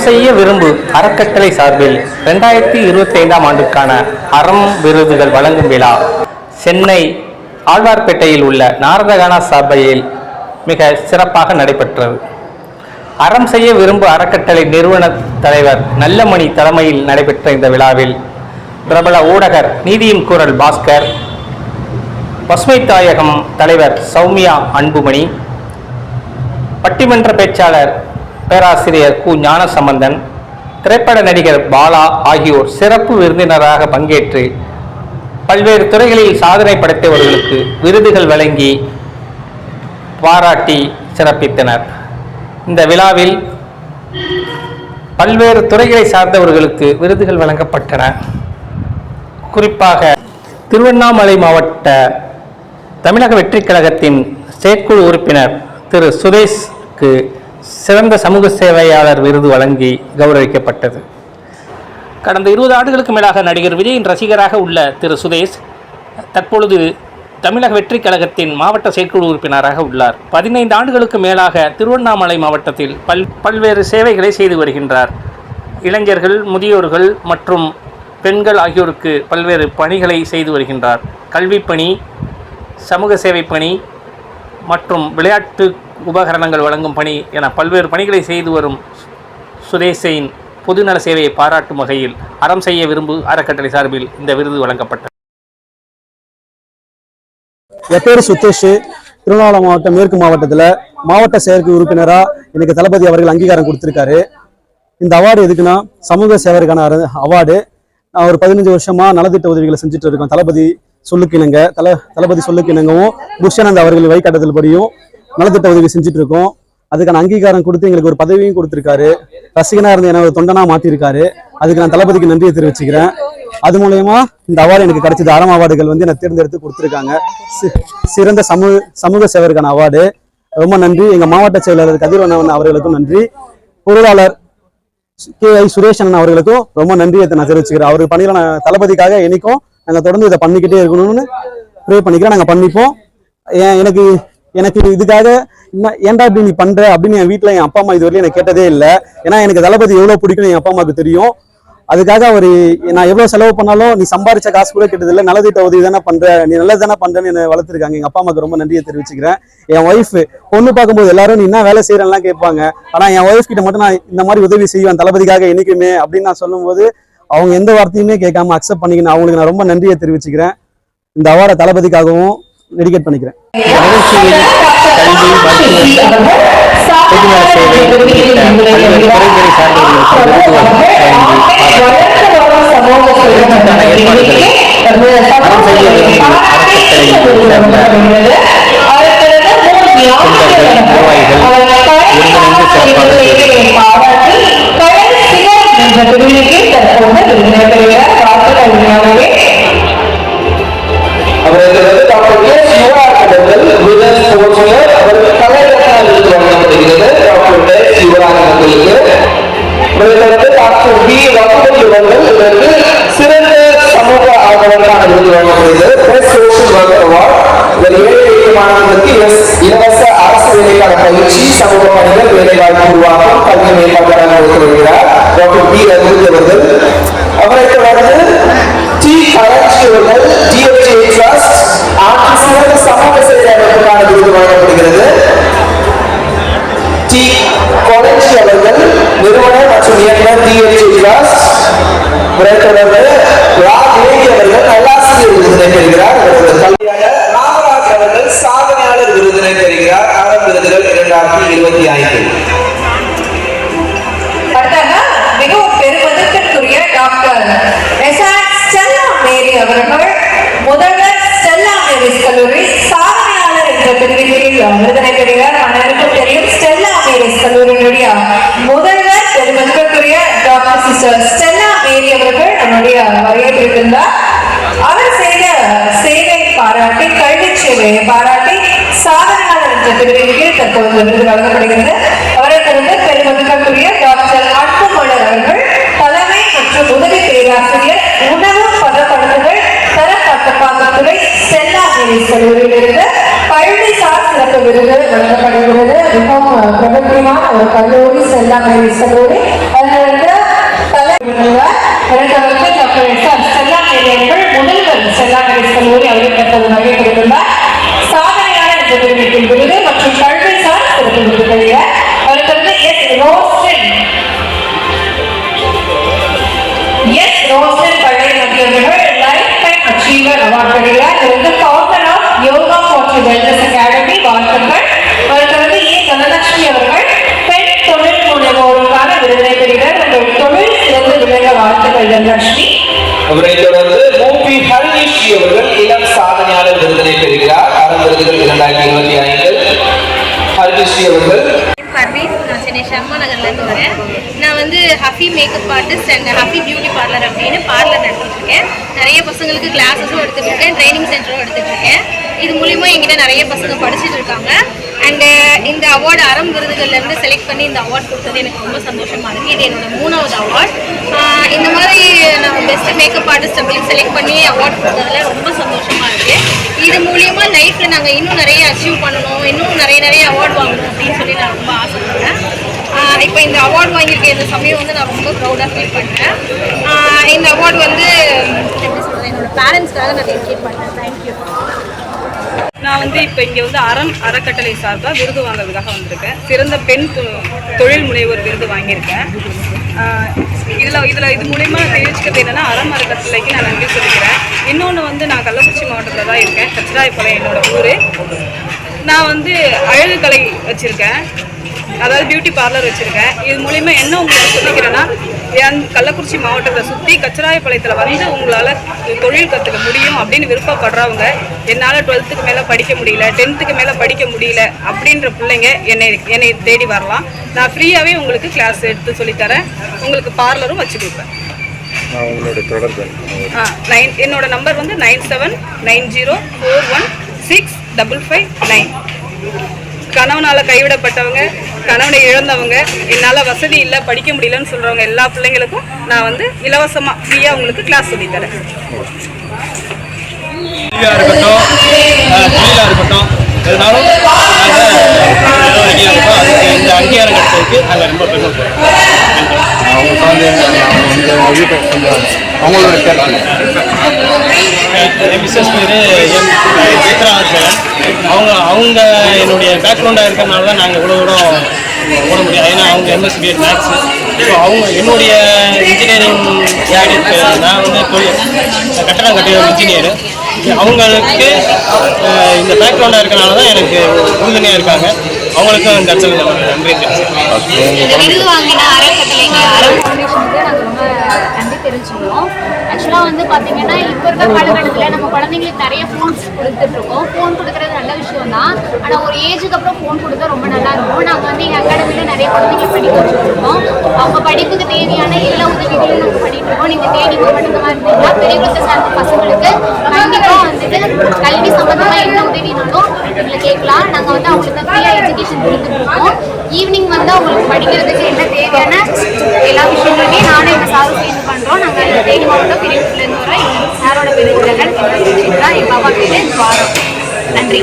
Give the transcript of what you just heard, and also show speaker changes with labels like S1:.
S1: அறம் செய்ய விரும்பு. அறக்கட்டளை சார்பில் ரெண்டாயிரத்தி இருபத்தி ஐந்தாம் ஆண்டுக்கான அறம் விருதுகள் வழங்கும் விழா. சென்னை ஆழ்வார்பேட்டையில் உள்ள நாரதகானா சபையில் மிக சிறப்பாக நடைபெற்றது. அறம் செய்ய விரும்பு அறக்கட்டளை நிறுவன தலைவர் நல்லமணி தலைமையில் நடைபெற்ற இந்த விழாவில் பிரபல ஊடகர் நீதியின் குரல் பாஸ்கர் பசுமை தாயகம் தலைவர் சௌமியா அன்புமணி பட்டிமன்ற பேச்சாளர் பேராசிரியர் கு. ஞானசம்பந்தன் திரைப்பட நடிகர் பாலா ஆகியோர் சிறப்பு விருந்தினராக பங்கேற்று பல்வேறு துறைகளில் சாதனை படைத்தவர்களுக்கு விருதுகள் வழங்கி பாராட்டி சிறப்பித்தனர். இந்த விழாவில் பல்வேறு துறைகளை சார்ந்தவர்களுக்கு விருதுகள் வழங்கப்பட்டன. குறிப்பாக திருவண்ணாமலை மாவட்ட தமிழக வெற்றிக் கழகத்தின் செயற்குழு உறுப்பினர் திரு. சுரேஷ்க்கு சிறந்த சமூக சேவையாளர் விருது வழங்கி கௌரவிக்கப்பட்டது. கடந்த இருபது ஆண்டுகளுக்கு மேலாக நடிகர் விஜயின் ரசிகராக உள்ள திரு சுதேஷ் தற்பொழுது தமிழக வெற்றிக் கழகத்தின் மாவட்ட செயற்குழு உறுப்பினராக உள்ளார். பதினைந்து ஆண்டுகளுக்கு மேலாக திருவண்ணாமலை மாவட்டத்தில் பல் பல்வேறு சேவைகளை செய்து வருகின்றார். இளைஞர்கள் முதியோர்கள் மற்றும் பெண்கள் ஆகியோருக்கு பல்வேறு பணிகளை செய்து வருகின்றார். கல்விப்பணி சமூக சேவை பணி மற்றும் விளையாட்டு உபகரணங்கள் வழங்கும் பணி என பல்வேறு பணிகளை செய்து வரும் சுதேஷின் பொதுநல சேவையை பாராட்டும் வகையில் அறம் செய்ய விரும்பு அறக்கட்டளை சார்பில் இந்த விருது வழங்கப்பட்டது.
S2: என் பேர் சுத்தேஷ் திருவண்ணாமலை மாவட்டம் மேற்கு மாவட்டத்தில் மாவட்ட செயற்கை உறுப்பினராக எனக்கு தளபதி அவர்கள் அங்கீகாரம் கொடுத்துருக்காரு. இந்த அவார்டு எதுக்குன்னா சமூக சேவருக்கான அவார்டு. நான் ஒரு பதினஞ்சு வருஷமாக நலத்திட்ட உதவிகளை செஞ்சுட்டு இருக்கோம். தளபதி சொல்லுக்கு இணங்க தல தளபதி சொல்லுக்கு இணங்கவும் புஷ்யானந்த் அவர்கள் வழிகாட்டுதல் படியும் நலத்திட்ட உதவி செஞ்சுட்டு இருக்கோம் அதுக்கான அங்கீகாரம் கொடுத்து எங்களுக்கு ஒரு பதவியும் கொடுத்துருக்காரு. ரசிகனாக இருந்து என்ன ஒரு தொண்டனா மாத்திருக்காரு. அதுக்கு நான் தளபதிக்கு நன்றியை தெரிவிச்சுக்கிறேன். அது மூலயமா இந்த அவார்டு எனக்கு கிடைச்சது. தாரம் அவார்டுகள் வந்து எனக்கு தேர்ந்தெடுத்து கொடுத்துருக்காங்க. சிறந்த சமூக சமூக சேவருக்கான அவார்டு. ரொம்ப நன்றி. எங்க மாவட்ட செயலாளர் கதிரவண்ணன் அவர்களுக்கும் நன்றி. பொருளாளர் கே ஐ சுரேஷ் அண்ணன் அவர்களுக்கும் ரொம்ப நன்றியை நான் தெரிவிச்சுக்கிறேன். அவர் பணியில நான் தளபதிக்காக என்னைக்கும் நாங்கள் தொடர்ந்து இதை பண்ணிக்கிட்டே இருக்கணும்னு ப்ரே பண்ணிக்கிறேன். நாங்கள் பண்ணிப்போம். ஏன் எனக்கு எனக்கு இதுக்காக என்ன ஏன்டா இப்படி நீ பண்ற? அப்படின்னு என் வீட்டில் என் அப்பா அம்மா இது வரையும் எனக்கு கேட்டதே இல்லை. ஏன்னா எனக்கு தளபதி எவ்வளோ பிடிக்கும் என் அப்பா அம்மாவுக்கு தெரியும். அதுக்காக அவர் நான் எவ்வளோ செலவு பண்ணாலும் நீ சம்பாரிச்ச காசு கூட கேட்டதில்லை. நல்லதிட்ட உதவி தானே பண்ற. நீ நல்லது தானே பண்றேன்னு என்னை வளர்த்துருக்காங்க. எங்க அப்பா அம்மாவுக்கு ரொம்ப நன்றியை தெரிவிச்சுக்கிறேன். என் ஒய்ஃப் பொண்ணு பார்க்கும்போது எல்லாரும் நீ என்ன வேலை செய்யறேன்லாம் கேட்பாங்க. ஆனா என் ஒய்ஃப் கிட்ட மட்டும் நான் இந்த மாதிரி உதவி செய்வேன் தளபதிக்காக என்னைக்குமே அப்படின்னு நான் சொல்லும்போது அவங்க எந்த வார்த்தையுமே கேட்காம அக்செப்ட் பண்ணிக்கணும் அவங்களுக்கு நான் ரொம்ப நன்றியை தெரிவிச்சுக்கிறேன். இந்த அவார்டை தளபதிக்காகவும் டெடிகேட் பண்ணிக்கிறேன்.
S1: இந்த நிகழ்ச்சியில் கல்வி மருத்துவம்
S3: அவர்கள் விஜய் ஸ்போர்ட்ஸ்ல அவருக்கு கலைரத்னா வழங்கப்படுகிறது டாக்டர் கே சிவராஜ் அவர்களுக்கு வந்து டாக்டர் பி ரகுபதி அவர்கள் இவருக்கு சிறந்த சமூக ஆர்வலரான விருது வழங்கப்படுகிறது பிரஸ் சோஷியல் ஒர்க் அவார்ட் இவர் ஏழை எளிய மாணவர்களுக்கு எஸ் இலவச அரசு வேலைக்கான பயிற்சி சமூக பணிகள் வேலைவாய்ப்பு உருவாக்கம் கல்வி மேம்பாட்டுடன் கொடுத்து கொலர்ச்சி அவர்கள் நிறுவனர் மற்றும் இயக்குனர் டிஎஃப்ஜி ட்ரஸ்ட் இவரை தொடர்ந்து ரா தேவி அவர்கள் நல்லாசிரியர் விருதினை பெறுகிறார். இவரது கல்வியாக ராமராஜ் அவர்கள் சாதனையாளர் விருதினை பெறுகிறார். அறம் விருதுகள் இரண்டாயிரத்தி இருபத்தி ஐந்து.
S4: மிகவும் பெருமதிப்பிற்குரிய doctor S R Stella Mary அவர்கள் முதல்வர் ஸ்டெல்லா மேரிஸ் கல்லூரி சாதனையாளர் என்ற பிரிவின் கீழ் விருதினை பெறுகிறார். அனைவருக்கும் தெரியும் கல்லூரியினுடைய முதல்வர் பெருமதிப்பிற்குரிய டாக்டர் சிஸ்டர் ஸ்டெல்லா மேரி அவர்கள் நம்முடைய வரவேற்றிருக்கின்றார். அவர் செய்த சேவை பாராட்டி கல்வி சேவையை பாராட்டி சாதனையாளர் என்ற பிரிவின் கீழ் தற்போது விருது வழங்கப்படுகிறது. அவரை தொடர்ந்து பெருமதிப்பிற்குரிய டாக்டர் அன்புமலர் அவர்கள் தலைமை மற்றும் உதவி பேராசிரியர் உணவு பதப்படுத்துதல் தர கட்டுப்பாட்டுத்துறை ஸ்டெல்லா மேரி கல்லூரியிலிருந்து பழனிசார் சிறப்பு விருது வழங்கப்படுகிறது மிகவும் பிரபலமான ஒரு கல்லூரி செல்லாம் கல்லூரி அதனோட தலைவர் டாக்டர் எஸ் அவர்கள் முதல்வர் செல்லாம் கல்லூரி அவர்கள் பெற்றது வகை சாதனையான இந்த விருது மற்றும் அவருக்கு எஸ் ரோஸ்டன் எஸ் ரோஸ்டன் பள்ளி மத்தியவர்கள் லைஃப் டைம் அச்சீவர் அவார்ட் பெறுகிறார். இது வந்து founder of yoga for wellness academy வாழ்த்துக்கள் வந்து ஏ. தனலட்சுமி அவர்கள் பெண் தொழில் முனைவோருக்கான விருதினை பெறுகிறார். உங்கள் தொழில் சிறந்து விளங்க வாழ்த்துக்கள் தனலட்சுமி.
S3: அவரை தொடர்ந்து மூபி ஹரிஷி அவர்கள் இளம் சாதனையாளர் விருதினை பெறுகிறார். அறம் விருதுகள் இரண்டாயிரத்தி இருபத்தி ஐந்து ஹரிஷி அவர்கள்.
S5: நான் சென்னை ஷர்மா நகர்லேருந்து வரேன். நான் வந்து Hafi makeup artist and Hafi beauty parlour அப்படின்னு பார்லர் நடத்திட்டு இருக்கேன். நிறைய பசங்களுக்கு கிளாஸஸும் எடுத்துட்டு இருக்கேன். ட்ரைனிங் சென்டரும் எடுத்துட்டு இருக்கேன். இது மூலிமா எங்கிட்ட நிறைய பசங்க படிச்சுட்டு இருக்காங்க. அண்டு uh, இந்த அவார்டு அறம் விருதுகள்லேருந்து செலக்ட் பண்ணி இந்த அவார்ட் கொடுத்தது எனக்கு ரொம்ப சந்தோஷமாக இருக்குது இது என்னோட மூணாவது அவார்ட் uh, இந்த மாதிரி நான் பெஸ்ட்டு மேக்கப் ஆர்டிஸ்ட் அப்படின்னு செலக்ட் பண்ணி அவார்ட் கொடுத்ததுல ரொம்ப சந்தோஷமாக இருக்குது இது மூலியமாக லைஃப்பில் நாங்கள் இன்னும் நிறைய அச்சீவ் பண்ணணும். இன்னும் நிறைய நிறைய அவார்ட் வாங்கணும் அப்படின்னு சொல்லி நான் ரொம்ப ஆசைப்படுறேன். Uh, இப்போ இந்த அவார்ட் வாங்கியிருக்க இந்த சமயம் வந்து நான் ரொம்ப ப்ரௌடாக ஃபீல் பண்ணுறேன் இந்த அவார்ட் வந்து எப்படி சொல்கிறது என்னோட பேரண்ட்ஸ்க்காக நான் டெடிகேட் பண்ணுறேன் தேங்க்யூ
S6: நான் வந்து இப்போ இங்கே வந்து அறம் அறக்கட்டளை சார்பாக விருது வாங்குறதுக்காக வந்திருக்கேன். சிறந்த பெண் தொ- தொழில் முனைவோர் விருது வாங்கியிருக்கேன். இதில் இதில் இது மூலயமா தெரிவிச்சுக்கிறது என்னென்னா அறம் அறக்கட்டளைக்கு நான் நன்றி சொல்லிக்கிறேன். இன்னொன்று வந்து நான் கள்ளக்குறிச்சி மாவட்டத்தில் தான் இருக்கேன். கச்சிராயப்பாளையம் என்னோட ஊர். நான் வந்து அழகு கலை வச்சுருக்கேன். அதாவது பியூட்டி பார்லர் வச்சுருக்கேன். இது மூலிமா என்ன உங்களுக்கு சொல்லிக்கிறேன்னா என் கள்ளக்குறிச்சி மாவட்டத்தை சுற்றி கச்சிராயப்பாளையத்தில் வந்து உங்களால் தொழில் கற்றுக்க முடியும் அப்படின்னு விருப்பப்படுறவங்க என்னால் டுவெல்த்துக்கு மேலே படிக்க முடியல டென்த்துக்கு மேலே படிக்க முடியல அப்படின்ற பிள்ளைங்க என்னை என்னை தேடி வரலாம். நான் ஃப்ரீயாகவே உங்களுக்கு கிளாஸ் எடுத்து சொல்லித்தரேன். உங்களுக்கு பார்லரும் வச்சு கொடுப்பேன். ஆ நைன் என்னோட நம்பர் வந்து nine seven nine zero four one six double five nine கணவனால் கைவிடப்பட்டவங்க கணவனை இழந்தவங்க என்னால் வசதி இல்லை படிக்க முடியலன்னு சொல்கிறவங்க எல்லா பிள்ளைங்களுக்கும் நான் வந்து இலவசமாக ஃப்ரீயாக உங்களுக்கு கிளாஸ் சொல்லித்தரேன்.
S7: கல்வியாக இருக்கட்டும் அஹ், இருக்கட்டும். இந்த அங்கீகாரம் கிடைச்சதுக்கு அதில் ரொம்ப பெருமைப்படுறோம்
S8: அவங்க வந்து அவங்க வீட்டை கொஞ்சம் அவங்களோட
S7: கேட்டாங்க பேர் எம் சித்ரா ஆர்சன் அவங்க அவங்க என்னுடைய பேக்ரவுண்டாக இருக்கிறனால தான் நாங்கள் இவ்வளோ தூரம் ஓட முடியும் ஏன்னா அவங்க எம்எஸ்பி பிஎட் மேக்ஸு ஸோ அவங்க என்னுடைய இன்ஜினியரிங் நான் வந்து தொழில் கட்டடம் கட்டிய இன்ஜினியர் அவங்களுக்கு இந்த பேக்ரவுண்டாக இருக்கனால தான் எனக்கு உறுதுணையாக இருக்காங்க அவங்களுக்கும் இந்த இடத்துல நன்றி தெரிவிச்சுக்கிறேன்
S5: இந்த விருது வாங்கின அறக்கட்டளைங்க அறம் ஃபவுண்டேஷனுக்கு நாங்கள் ரொம்ப நன்றி தெரிஞ்சுக்கிறோம் ஆக்சுவலாக வந்து பார்த்தீங்கன்னா இப்போ இருக்கிற காலகட்டத்தில் நம்ம குழந்தைங்களுக்கு நிறைய ஃபோன்ஸ் கொடுத்துட்ருக்கோம் ஃபோன் கொடுக்குறது நல்ல விஷயம் தான் ஆனால் ஒரு ஏஜுக்கு அப்புறம் ஃபோன் கொடுத்தா ரொம்ப நல்லா இருக்கும். நாங்கள் வந்து எங்கள் அகாடமியில் நிறைய குழந்தைங்க படிக்க வச்சுருக்கோம். அவங்க படிப்புக்கு தேவையான எல்லா உதவிகளையும் நாங்கள் பண்ணிட்டு இருக்கோம். நீங்கள் தேடி மாவட்டம் இந்த மாதிரி இருந்தீங்கன்னா பெரிய சார்ந்த பசங்களுக்கு கண்டிப்பாக வந்துட்டு கல்வி சம்மந்தமாக என்ன உதவினாலும் எங்களை கேட்கலாம் நாங்கள் வந்து அவங்களுக்கு ஃப்ரீயாக எஜுகேஷன் கொடுத்துட்டு இருக்கோம் ஈவினிங் வந்து அவங்களுக்கு படிக்கிறதுக்கு என்ன தேவையான எல்லா விஷயங்களுமே நானும் எங்கள் சாரும் சேர்ந்து பண்ணுறோம் நாங்கள் தேனி மாவட்டம் பிரிவுலேருந்து வரோம் எங்கள் சாரோட பேர் உலகன் என்னோட எங்கள் பாப்பா பேர் துவாரம் நன்றி